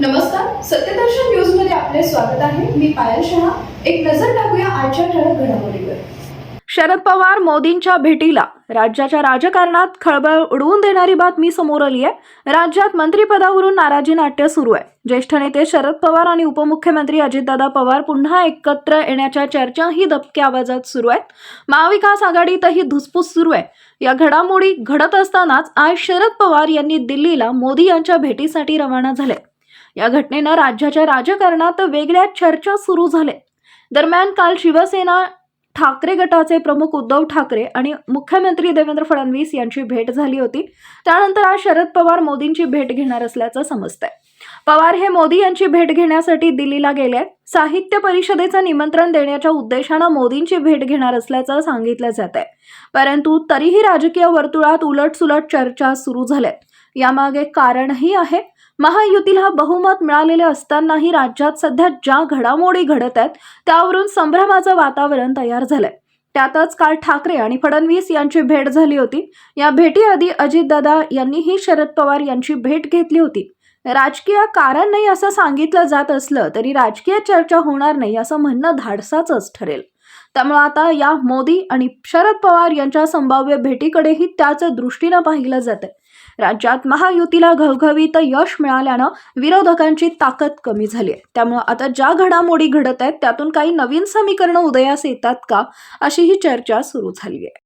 नमस्कार सत्यदर्शन न्यूजमध्ये आपले स्वागत आहे. मी पायल शहा. एक नजर टाकूया आजच्या ठळक घडामोडीवर. शरद पवार मोदींच्या भेटीला. राज्याच्या राजकारणात खळबळ उडवून देणारी बातमी समोर आली आहे. राज्यात मंत्रिपदावरून नाराजी नाट्य सुरू आहे. ज्येष्ठ नेते शरद पवार आणि उपमुख्यमंत्री अजितदादा पवार पुन्हा एकत्र येण्याच्या चर्चाही दबक्या आवाजात सुरू आहेत. महाविकास आघाडीतही धुसफूस सुरू आहे. या घडामोडी घडत असतानाच आज शरद पवार यांनी दिल्लीला मोदी यांच्या भेटीसाठी रवाना झाले. या घटनेनं राज्याच्या राजकारणात वेगळ्या चर्चा सुरू झाल्या. दरम्यान काल शिवसेना ठाकरे गटाचे प्रमुख उद्धव ठाकरे आणि मुख्यमंत्री देवेंद्र फडणवीस यांची भेट झाली होती. त्यानंतर आज शरद पवार मोदींची भेट घेणार असल्याचं समजतंय. पवार हे मोदी यांची भेट घेण्यासाठी दिल्लीला गेले आहेत. साहित्य परिषदेचं निमंत्रण देण्याच्या उद्देशानं मोदींची भेट घेणार असल्याचं सांगितलं जात आहे परंतु तरीही राजकीय वर्तुळात उलटसुलट चर्चा सुरू झाल्यात. यामागे कारणही आहे. महायुतीला बहुमत मिळालेले असतानाही राज्यात सध्या ज्या घडामोडी घडत आहेत त्यावरून संभ्रमाचं वातावरण तयार झालंय. त्यातच काल ठाकरे आणि फडणवीस यांची भेट झाली होती. या भेटीआधी अजितदादा यांनीही शरद पवार यांची भेट घेतली होती. राजकीय कारण नाही असं सांगितलं जात असलं तरी राजकीय चर्चा होणार नाही असं म्हणणं धाडसाचंच ठरेल. त्यामुळे आता या मोदी आणि शरद पवार यांच्या संभाव्य भेटीकडेही त्याच दृष्टीनं पाहिलं जातंय. राज्यात महायुतीला घवघवीत यश मिळाल्यानं विरोधकांची ताकद कमी झाली आहे त्यामुळे आता ज्या घडामोडी घडत आहेत त्यातून काही नवीन समीकरणं उदयास येतात का अशी ही चर्चा सुरू झाली आहे